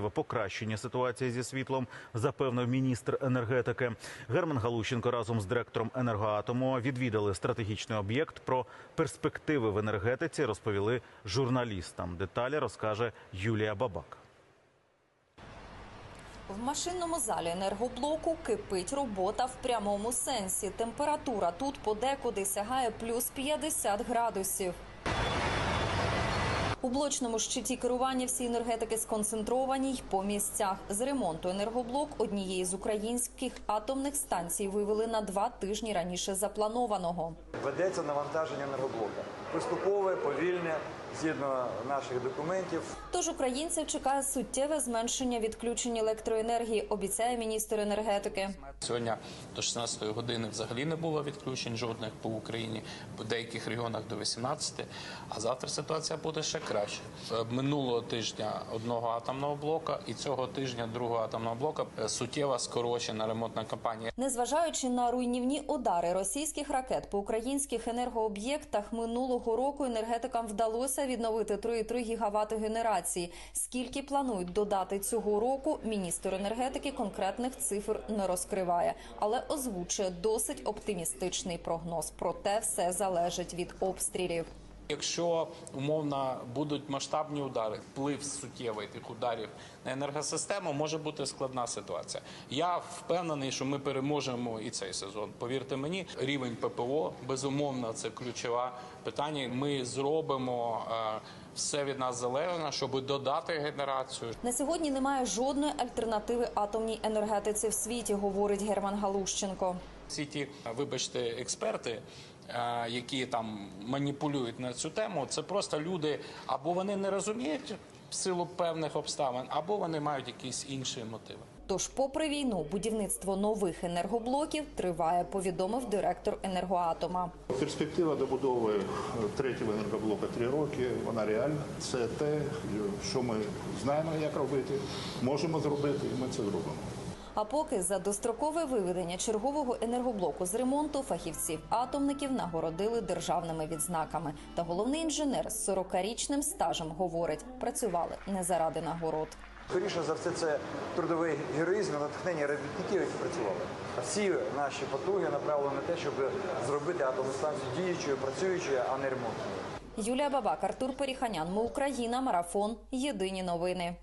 Покращення ситуації зі світлом запевнив міністр енергетики Герман Галущенко разом з директором енергоатому відвідали стратегічний об'єкт. Про перспективи в енергетиці розповіли журналістам. Деталі розкаже Юлія Бабак. В машинному залі енергоблоку кипить робота в прямому сенсі. Температура тут подекуди сягає плюс 50 градусів. У блочному щиті керування всі енергетики сконцентровані й по місцях. З ремонту енергоблок однієї з українських атомних станцій вивели на два тижні раніше запланованого. Ведеться навантаження енергоблока. Поступове, повільне, згідно наших документів. Тож українців чекає суттєве зменшення відключень електроенергії, обіцяє міністр енергетики. Сьогодні до 16 години взагалі не було відключень жодних по Україні, в деяких регіонах до 18, а завтра ситуація буде ще краще. Е, Минулого тижня одного атомного блока і цього тижня другого атомного блока е, суттєво скорочена ремонтна кампанія. Незважаючи на руйнівні удари російських ракет по українських енергооб'єктах минулого року енергетикам вдалося відновити 3,3 гігавати генерації. Скільки планують додати цього року, міністр енергетики конкретних цифр не розкриває, але озвучує досить оптимістичний прогноз. Проте все залежить від обстрілів. Якщо умовно будуть масштабні удари, вплив суттєвий тих ударів на енергосистему, може бути складна ситуація. Я впевнений, що ми переможемо і цей сезон. Повірте мені, рівень ППО безумовно це ключове питання. Ми зробимо е, все від нас залежне, щоб додати генерацію, На сьогодні немає жодної альтернативи атомній енергетиці в світі, говорить Герман Галущенко. всі ті, вибачте, експерти, які там маніпулюють на цю тему, це просто люди або вони не розуміють в силу певних обставин, або вони мають якісь інші мотиви. Тож, попри війну, будівництво нових енергоблоків триває, повідомив директор енергоатома. Перспектива добудови е, третього енергоблока три роки. Вона реальна. Це те, що ми знаємо, як робити, можемо зробити, і ми це зробимо. А поки за дострокове виведення чергового енергоблоку з ремонту фахівців атомників нагородили державними відзнаками. Та головний інженер з 40-річним стажем говорить, працювали не заради нагород. Скоріше за все, це трудовий героїзм і натхнення робітників, які працювали. Всі наші потуги направлені на те, щоб зробити атомну станцію діючою, працюючою, а не ремонтною. Юлія Бабак, Артур Періханян. Ми Україна. Марафон. Єдині новини.